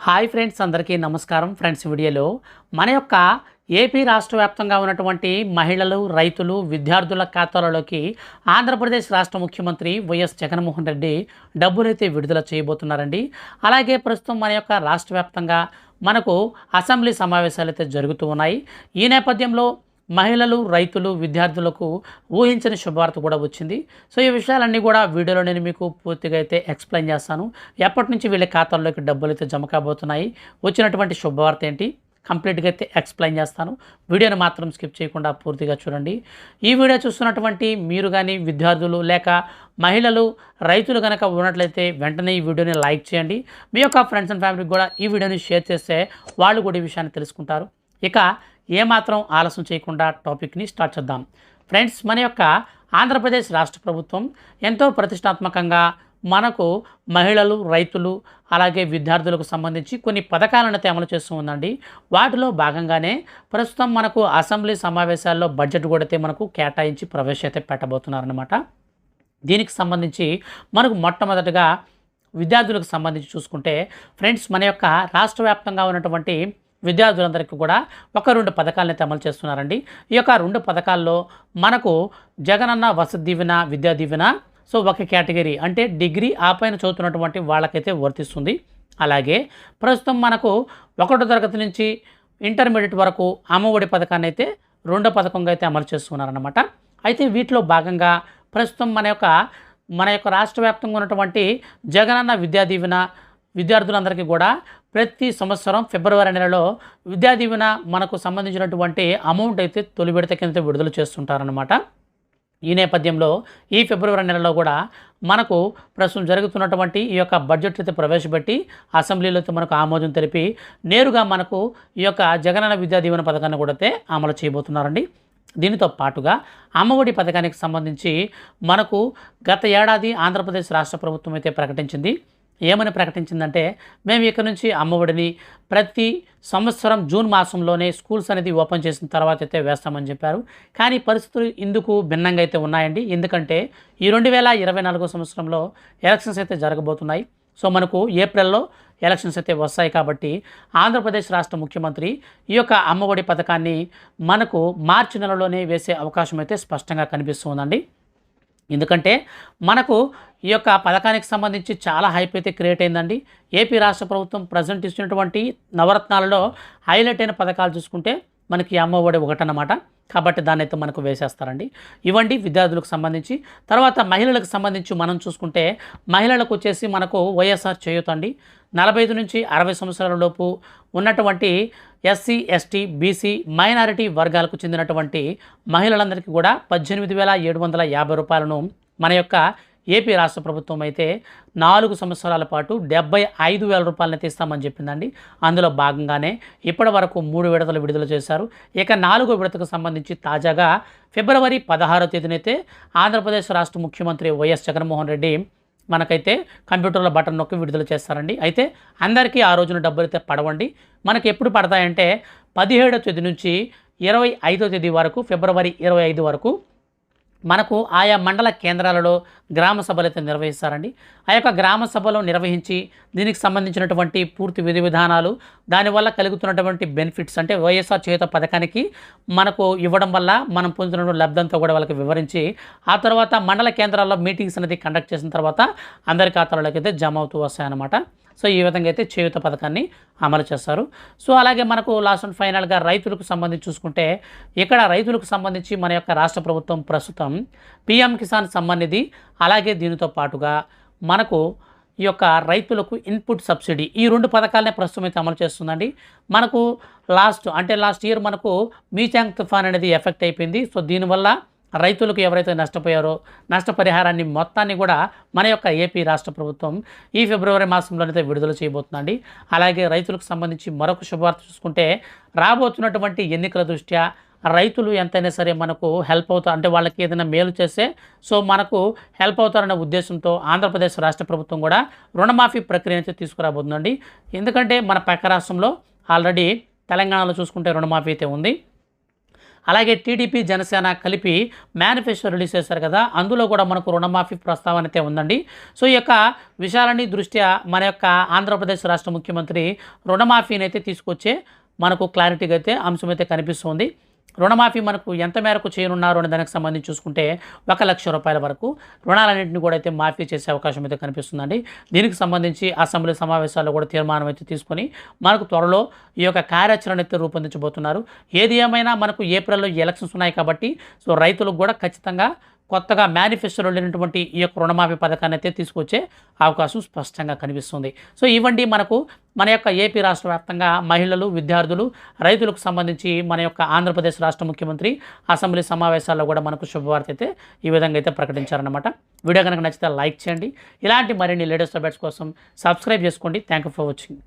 Hi friends అందరికీ నమస్కారం. Friends వీడియోలో మన యొక్క ఏపీ రాష్ట్ర వ్యాప్తంగా ఉన్నటువంటి మహిళలు రైతులు విద్యార్థుల ఖాతాలలోకి ఆంధ్రప్రదేశ్ రాష్ట్ర ముఖ్యమంత్రి వైఎస్ జగన్మోహన్ రెడ్డి డబ్బులైతే విడుదల చేయబోతున్నారండి. అలాగే ప్రస్తుతం మన యొక్క రాష్ట్ర వ్యాప్తంగా మనకు అసెంబ్లీ సమావేశాలు అయితే జరుగుతూ ఉన్నాయి. ఈ నేపథ్యంలో మహిళలు రైతులు విద్యార్థులకు ఊహించని శుభవార్త కూడా వచ్చింది. సో ఈ విషయాలన్నీ కూడా వీడియోలో నేను మీకు పూర్తిగా అయితే ఎక్స్ప్లెయిన్ చేస్తాను. ఎప్పటి నుంచి వీళ్ళ ఖాతాల్లోకి డబ్బులు అయితే జమ కాబోతున్నాయి వచ్చినటువంటి శుభవార్త ఏంటి కంప్లీట్గా అయితే ఎక్స్ప్లెయిన్ చేస్తాను. వీడియోని మాత్రం స్కిప్ చేయకుండా పూర్తిగా చూడండి. ఈ వీడియో చూస్తున్నటువంటి మీరు కానీ విద్యార్థులు లేక మహిళలు రైతులు కనుక ఉన్నట్లయితే వెంటనే ఈ వీడియోని లైక్ చేయండి. మీ యొక్క ఫ్రెండ్స్ అండ్ ఫ్యామిలీకి కూడా ఈ వీడియోని షేర్ చేస్తే వాళ్ళు కూడా ఈ విషయాన్ని తెలుసుకుంటారు. ఇక ఏమాత్రం ఆలస్యం చేయకుండా టాపిక్ని స్టార్ట్ చేద్దాం. ఫ్రెండ్స్ మన యొక్క ఆంధ్రప్రదేశ్ రాష్ట్ర ప్రభుత్వం ఎంతో ప్రతిష్టాత్మకంగా మనకు మహిళలు రైతులు అలాగే విద్యార్థులకు సంబంధించి కొన్ని పథకాలను అయితే అమలు చేస్తూ ఉందండి. వాటిలో భాగంగానే ప్రస్తుతం మనకు అసెంబ్లీ సమావేశాల్లో బడ్జెట్ కూడా మనకు కేటాయించి ప్రవేశైతే పెట్టబోతున్నారనమాట దీనికి సంబంధించి మనకు మొట్టమొదటిగా విద్యార్థులకు సంబంధించి చూసుకుంటే ఫ్రెండ్స్ మన యొక్క రాష్ట్ర వ్యాప్తంగా ఉన్నటువంటి విద్యార్థులందరికీ కూడా ఒక రెండు పథకాలను అయితే అమలు చేస్తున్నారండి. ఈ యొక్క రెండు పథకాల్లో మనకు జగనన్న వసతి దీవెన విద్యా దీవెన సో ఒక కేటగిరీ అంటే డిగ్రీ ఆ పైన చదువుతున్నటువంటి వాళ్ళకైతే వర్తిస్తుంది. అలాగే ప్రస్తుతం మనకు ఒకటో తరగతి నుంచి ఇంటర్మీడియట్ వరకు అమ్మఒడి పథకాన్ని అయితే రెండో పథకంగా అయితే అమలు చేస్తున్నారన్నమాట. అయితే వీటిలో భాగంగా ప్రస్తుతం మన యొక్క మన యొక్క రాష్ట్ర వ్యాప్తంగా ఉన్నటువంటి జగనన్న విద్యా దీవెన విద్యార్థులందరికీ కూడా ప్రతి సంవత్సరం ఫిబ్రవరి నెలలో విద్యా దీవెన మనకు సంబంధించినటువంటి అమౌంట్ అయితే తొలి విడత కింద విడుదల చేస్తుంటారనమాట ఈ నేపథ్యంలో ఈ ఫిబ్రవరి నెలలో కూడా మనకు ప్రస్తుతం జరుగుతున్నటువంటి ఈ యొక్క బడ్జెట్ అయితే ప్రవేశపెట్టి అసెంబ్లీలో అయితే మనకు ఆమోదం తెలిపి నేరుగా మనకు ఈ యొక్క జగనన్న విద్యా దీవెన పథకాన్ని కూడా అయితే అమలు చేయబోతున్నారండి. దీనితో పాటుగా అమ్మఒడి పథకానికి సంబంధించి మనకు గత ఏడాది ఆంధ్రప్రదేశ్ రాష్ట్ర ప్రభుత్వం అయితే ప్రకటించింది. ఏమని ప్రకటించిందంటే మేము ఇక్కడ నుంచి అమ్మఒడిని ప్రతి సంవత్సరం జూన్ మాసంలోనే స్కూల్స్ అనేది ఓపెన్ చేసిన తర్వాత అయితే వేస్తామని చెప్పారు. కానీ పరిస్థితులు ఇందుకు భిన్నంగా అయితే ఉన్నాయండి. ఎందుకంటే ఈ రెండు వేల ఇరవై నాలుగో సంవత్సరంలో ఎలక్షన్స్ అయితే జరగబోతున్నాయి. సో మనకు ఏప్రిల్లో ఎలక్షన్స్ అయితే వస్తాయి కాబట్టి ఆంధ్రప్రదేశ్ రాష్ట్ర ముఖ్యమంత్రి ఈ యొక్క అమ్మఒడి పథకాన్ని మనకు మార్చి నెలలోనే వేసే అవకాశం అయితే స్పష్టంగా కనిపిస్తుందండి ఎందుకంటే మనకు ఈ యొక్క పథకానికి సంబంధించి చాలా హైప్ అయితే క్రియేట్ అయిందండి. ఏపీ రాష్ట్ర ప్రభుత్వం ప్రజెంట్ ఇచ్చినటువంటి నవరత్నాలలో హైలైట్ అయిన పథకాలు చూసుకుంటే మనకి అమ్మఒడి ఒకటన్నమాట. కాబట్టి దాన్ని అయితే మనకు వేసేస్తారండి. ఇవ్వండి విద్యార్థులకు సంబంధించి. తర్వాత మహిళలకు సంబంధించి మనం చూసుకుంటే మహిళలకు వచ్చేసి మనకు వైఎస్ఆర్ చేయూత అండి. నలభై ఐదు నుంచి అరవై సంవత్సరాల లోపు ఉన్నటువంటి ఎస్సీ ఎస్టీ బీసీ మైనారిటీ వర్గాలకు చెందినటువంటి మహిళలందరికీ కూడా పద్దెనిమిది వేల ఏడు వందల యాభై రూపాయలను మన యొక్క ఏపీ రాష్ట్ర ప్రభుత్వం అయితే నాలుగు సంవత్సరాల పాటు డెబ్బై ఐదు వేల రూపాయలనైతే ఇస్తామని చెప్పిందండి. అందులో భాగంగానే ఇప్పటి వరకు మూడు విడతలు విడుదల చేశారు. ఇక నాలుగో విడతకు సంబంధించి తాజాగా ఫిబ్రవరి పదహారో తేదీనైతే ఆంధ్రప్రదేశ్ రాష్ట్ర ముఖ్యమంత్రి వైఎస్ జగన్మోహన్ రెడ్డి మనకైతే కంప్యూటర్లో బటన్ నొక్కి విడుదల చేస్తారండి. అయితే అందరికీ ఆ రోజున డబ్బులు అయితే పడవండి. మనకి ఎప్పుడు పడతాయంటే పదిహేడో తేదీ నుంచి ఇరవై ఐదో తేదీ వరకు ఫిబ్రవరి ఇరవై ఐదు వరకు మనకు ఆయా మండల కేంద్రాలలో గ్రామ సభలు అయితే నిర్వహిస్తారండి. ఆ యొక్క గ్రామ సభలో నిర్వహించి దీనికి సంబంధించినటువంటి పూర్తి విధి విధానాలు దానివల్ల కలుగుతున్నటువంటి బెనిఫిట్స్ అంటే వైఎస్ఆర్ చేత పథకానికి మనకు ఇవ్వడం వల్ల మనం పొందుతున్న లబ్ధంతో కూడా వాళ్ళకి వివరించి ఆ తర్వాత మండల కేంద్రాల్లో మీటింగ్స్ అనేది కండక్ట్ చేసిన తర్వాత అందరి ఖాతాలోకి అయితే జమ అవుతూ వస్తాయన్నమాట. సో ఈ విధంగా అయితే చేయుత పథకాన్ని అమలు చేస్తారు. సో అలాగే మనకు లాస్ట్ అండ్ ఫైనల్గా రైతులకు సంబంధించి చూసుకుంటే ఇక్కడ రైతులకు సంబంధించి మన యొక్క రాష్ట్ర ప్రభుత్వం ప్రస్తుతం పిఎం కిసాన్ సంబంధించి అలాగే దీనితో పాటుగా మనకు ఈ యొక్క రైతులకు ఇన్పుట్ సబ్సిడీ ఈ రెండు పథకాలనే ప్రస్తుతం అయితే అమలు చేస్తుందండి. మనకు లాస్ట్ అంటే లాస్ట్ ఇయర్ మనకు మీచాంగ్ తుఫాన్ అనేది ఎఫెక్ట్ అయిపోయింది. సో దీనివల్ల రైతులకు ఎవరైతే నష్టపోయారో నష్టపరిహారాన్ని మొత్తాన్ని కూడా మన యొక్క ఏపీ రాష్ట్ర ప్రభుత్వం ఈ ఫిబ్రవరి మాసంలోనైతే విడుదల చేయబోతుందండి. అలాగే రైతులకు సంబంధించి మరొక శుభవార్త చూసుకుంటే రాబోతున్నటువంటి ఎన్నికల దృష్ట్యా రైతులు ఎంతైనా సరే మనకు హెల్ప్ అవుతారు అంటే వాళ్ళకి ఏదైనా మేలు చేస్తే సో మనకు హెల్ప్ అవుతారనే ఉద్దేశంతో ఆంధ్రప్రదేశ్ రాష్ట్ర ప్రభుత్వం కూడా రుణమాఫీ ప్రక్రియ అయితే తీసుకురాబోతుందండి. ఎందుకంటే మన పక్క రాష్ట్రంలో ఆల్రెడీ తెలంగాణలో చూసుకుంటే రుణమాఫీ అయితే ఉంది. అలాగే టీడీపీ జనసేన కలిపి మేనిఫెస్టో రిలీజ్ చేశారు కదా. అందులో కూడా మనకు రుణమాఫీ ప్రస్తావన అయితే ఉందండి. సో ఈ యొక్క విషయాలని దృష్ట్యా మన యొక్క ఆంధ్రప్రదేశ్ రాష్ట్ర ముఖ్యమంత్రి రుణమాఫీని అయితే తీసుకొచ్చే మనకు క్లారిటీగా అయితే అంశం అయితే కనిపిస్తుంది. రుణమాఫీ మనకు ఎంత మేరకు చేయనున్నారు అనే దానికి సంబంధించి చూసుకుంటే ఒక లక్ష రూపాయల వరకు రుణాలన్నింటినీ కూడా అయితే మాఫీ చేసే అవకాశం అయితే కనిపిస్తుందండి. దీనికి సంబంధించి అసెంబ్లీ సమావేశాల్లో కూడా తీర్మానం అయితే తీసుకొని మనకు త్వరలో ఈ యొక్క కార్యాచరణ అయితే రూపొందించబోతున్నారు. ఏది ఏమైనా మనకు ఏప్రిల్లో ఎలక్షన్స్ ఉన్నాయి కాబట్టి సో రైతులకు కూడా ఖచ్చితంగా కొత్తగా మేనిఫెస్టోలో లేనటువంటి ఈ యొక్క రుణమాఫీ పథకాన్ని అయితే తీసుకొచ్చే అవకాశం స్పష్టంగా కనిపిస్తుంది. సో ఇవ్వండి మనకు మన యొక్క ఏపీ రాష్ట్ర వ్యాప్తంగా మహిళలు విద్యార్థులు రైతులకు సంబంధించి మన యొక్క ఆంధ్రప్రదేశ్ రాష్ట్ర ముఖ్యమంత్రి అసెంబ్లీ సమావేశాల్లో కూడా మనకు శుభవార్త అయితే ఈ విధంగా అయితే ప్రకటించారనమాట వీడియో కనుక నచ్చితే లైక్ చేయండి. ఇలాంటి మరిన్ని లేటెస్ట్ అప్డేట్స్ కోసం సబ్స్క్రైబ్ చేసుకోండి. Thank you for watching.